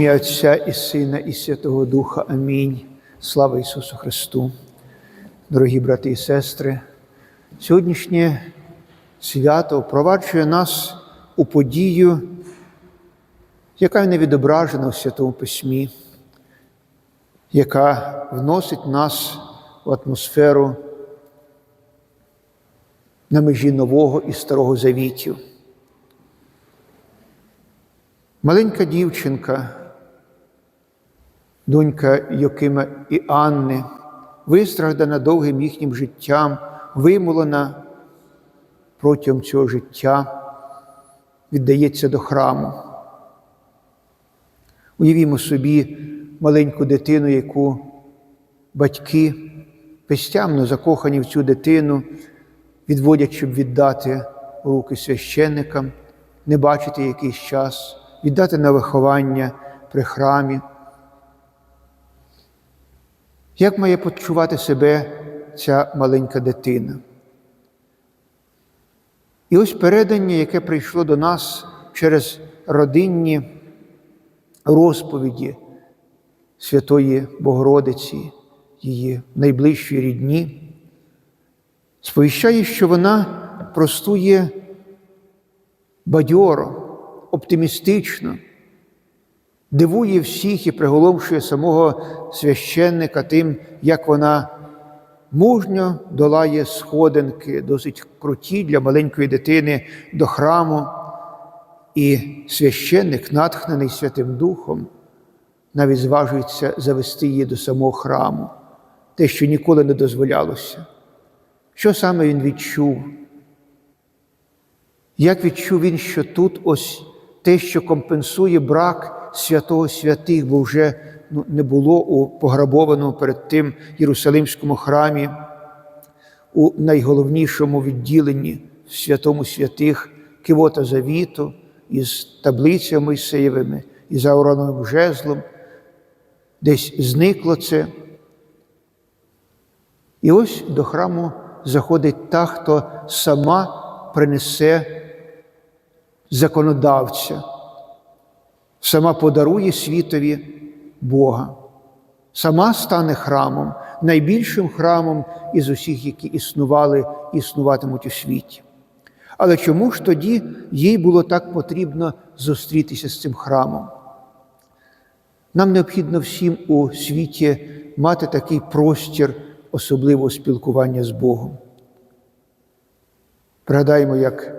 Ім'я Отця і Сина, і Святого Духа. Амінь. Слава Ісусу Христу. Дорогі брати і сестри, сьогоднішнє свято впроваджує нас у подію, яка не відображена у Святому Письмі, яка вносить нас в атмосферу на межі нового і старого завітів. Маленька дівчинка, донька Йокима і Анни, вистраждана довгим їхнім життям, вимолена протягом цього життя, віддається до храму. Уявімо собі маленьку дитину, яку батьки пестямно закохані в цю дитину, відводять, щоб віддати руки священникам, не бачити якийсь час, віддати на виховання при храмі. Як має почувати себе ця маленька дитина? І ось передання, яке прийшло до нас через родинні розповіді Святої Богородиці, її найближчої рідні, сповіщає, що вона простує бадьоро, оптимістично, дивує всіх і приголомшує самого священника тим, як вона мужньо долає сходинки, досить круті для маленької дитини до храму. І священник, натхнений Святим Духом, навіть зважується завести її до самого храму, те, що ніколи не дозволялося. Що саме він відчув? Як відчув він, що тут ось те, що компенсує брак святого святих, бо вже ну, не було у пограбованому перед тим Єрусалимському храмі, у найголовнішому відділенні святому святих Кивота Завіту із таблицями Мойсеєвими, із Ауроновим жезлом, десь зникло це. І ось до храму заходить та, хто сама принесе законодавця, сама подарує світові Бога, сама стане храмом, найбільшим храмом із усіх, які існували і існуватимуть у світі. Але чому ж тоді їй було так потрібно зустрітися з цим храмом? Нам необхідно всім у світі мати такий простір особливого спілкування з Богом. Пригадаємо, як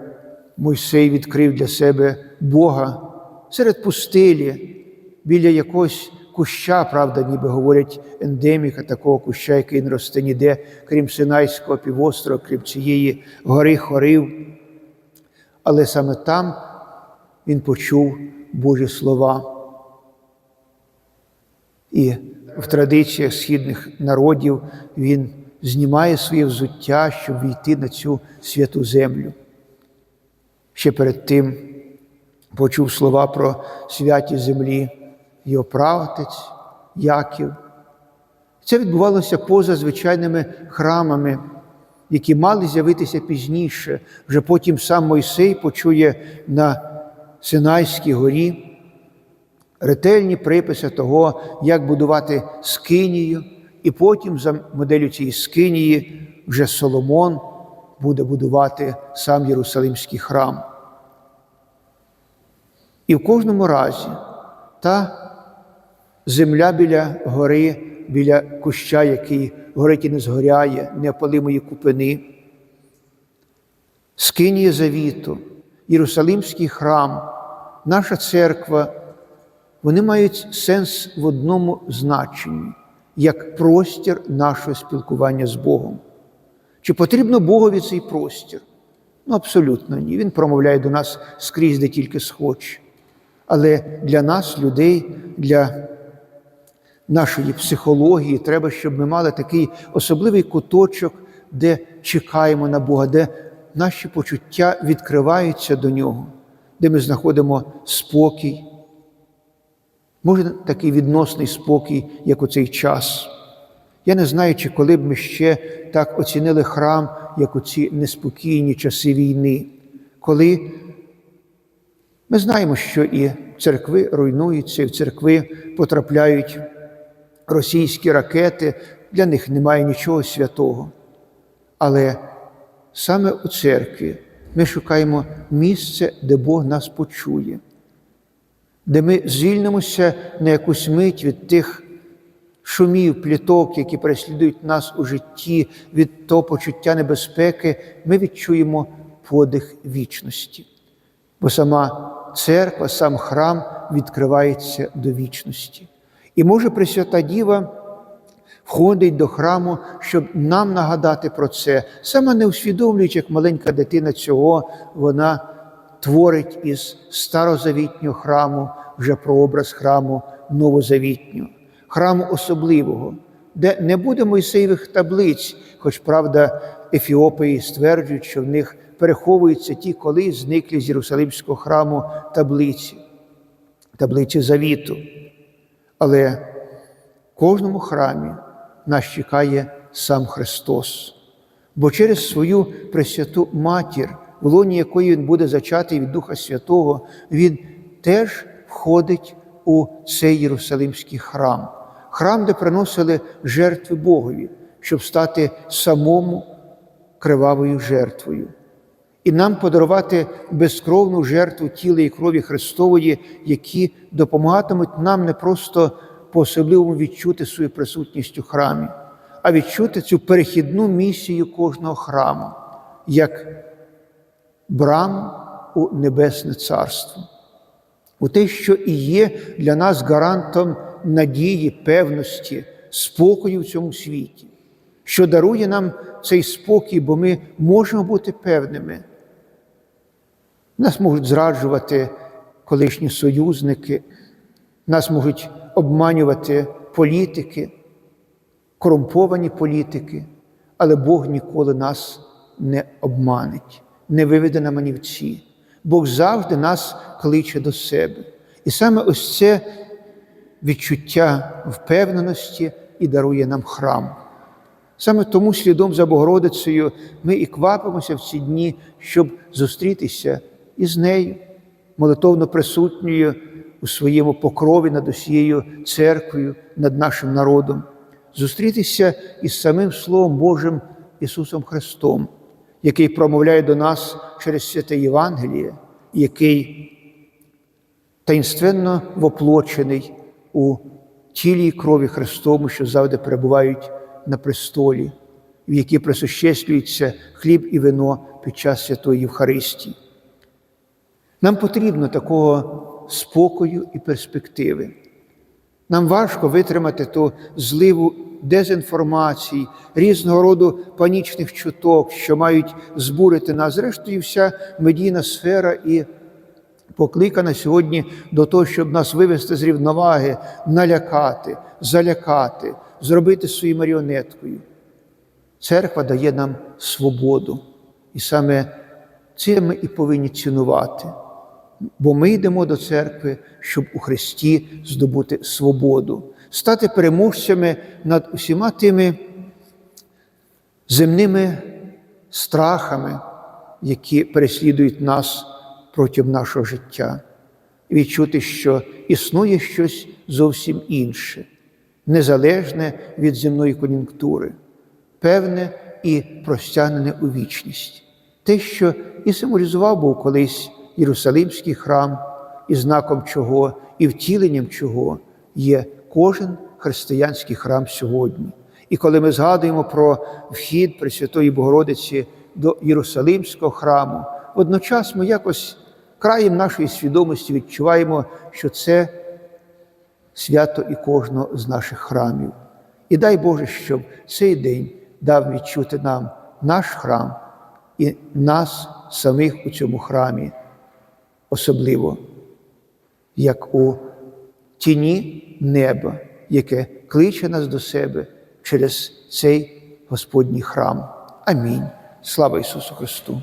Мойсей відкрив для себе Бога серед пустелі, біля якогось куща, правда, ніби говорять ендеміка такого куща, який не росте ніде, крім Синайського півострова, крім цієї гори хорив. Але саме там він почув Божі слова. І в традиціях східних народів він знімає своє взуття, щоб війти на цю святу землю. Ще перед тим почув слова про святі землі його правотець, Яків. Це відбувалося поза звичайними храмами, які мали з'явитися пізніше. Вже потім сам Мойсей почує на Синайській горі ретельні приписи того, як будувати скинію, і потім за моделлю цієї скинії вже Соломон буде будувати сам Єрусалимський храм. І в кожному разі та земля біля гори, біля куща, який горить і не згоряє, неопалимої купини, скинія завіту, Єрусалимський храм, наша церква, вони мають сенс в одному значенні, як простір нашого спілкування з Богом. Чи потрібно Богові цей простір? Ну, абсолютно ні. Він промовляє до нас скрізь, де тільки схоче. Але для нас, людей, для нашої психології. Треба, щоб ми мали такий особливий куточок, де чекаємо на Бога, де наші почуття відкриваються до Нього, де ми знаходимо спокій. Може, такий відносний спокій, як у цей час. Я не знаю, чи коли б ми ще так оцінили храм, як у ці неспокійні часи війни, коли ми знаємо, що і церкви руйнуються, і в церкви потрапляють російські ракети, для них немає нічого святого. Але саме у церкві ми шукаємо місце, де Бог нас почує, де ми звільнимося на якусь мить від тих шумів, пліток, які переслідують нас у житті, від того почуття небезпеки, ми відчуємо подих вічності. Бо сама церква, сам храм відкривається до вічності. І може Пресвята Діва входить до храму, щоб нам нагадати про це, саме не усвідомлюючи, як маленька дитина цього, вона творить із старозавітнього храму вже прообраз храму новозавітнього, храму особливого, де не буде Мойсеєвих таблиць, хоч правда, Ефіопії стверджують, що в них переховуються ті, коли зникли з Єрусалимського храму таблиці, таблиці завіту. Але в кожному храмі нас чекає сам Христос, бо через свою Пресвяту Матір, в лоні якої Він буде зачатий від Духа Святого, Він теж входить у цей Єрусалимський храм, храм, де приносили жертви Богові, щоб стати самому кривавою жертвою. І нам подарувати безкровну жертву тіла і крові Христової, які допомагатимуть нам не просто по-особливому відчути свою присутність у храмі, а відчути цю перехідну місію кожного храму, як брам у Небесне Царство, у те, що і є для нас гарантом надії, певності, спокою в цьому світі, що дарує нам цей спокій, бо ми можемо бути певними. Нас можуть зраджувати колишні союзники, нас можуть обманювати політики, корумповані політики, але Бог ніколи нас не обманить, не виведе на манівці. Бог завжди нас кличе до себе. І саме ось це відчуття впевненості і дарує нам храм. Саме тому слідом за Богородицею ми і квапимося в ці дні, щоб зустрітися із нею, молитовно присутньою у своєму покрові над усією церквою, над нашим народом, зустрітися із самим Словом Божим Ісусом Христом, який промовляє до нас через святе Євангеліє, який таїнственно воплочений у тілі і крові Христовому, що завжди перебувають на престолі, в якій присуществується хліб і вино під час святої Євхаристії. Нам потрібно такого спокою і перспективи. Нам важко витримати ту зливу дезінформації, різного роду панічних чуток, що мають збурити нас. Зрештою, вся медійна сфера і покликана сьогодні до того, щоб нас вивести з рівноваги, налякати, залякати, зробити своєю маріонеткою. Церква дає нам свободу, і саме це ми і повинні цінувати бо ми йдемо до церкви, щоб у Христі здобути свободу, стати переможцями над усіма тими земними страхами, які переслідують нас протягом нашого життя, і відчути, що існує щось зовсім інше, незалежне від земної кон'юнктури, певне і простягнене у вічність, те, що і символізував був колись. Єрусалимський храм, і знаком чого, і втіленням чого є кожен християнський храм сьогодні. І коли ми згадуємо про вхід Пресвятої Богородиці до Єрусалимського храму, водночас ми якось краєм нашої свідомості відчуваємо, що це свято і кожного з наших храмів. І дай Боже, щоб цей день дав відчути нам наш храм і нас самих у цьому храмі особливо, як у тіні неба, яке кличе нас до себе через цей Господній храм. Амінь. Слава Ісусу Христу!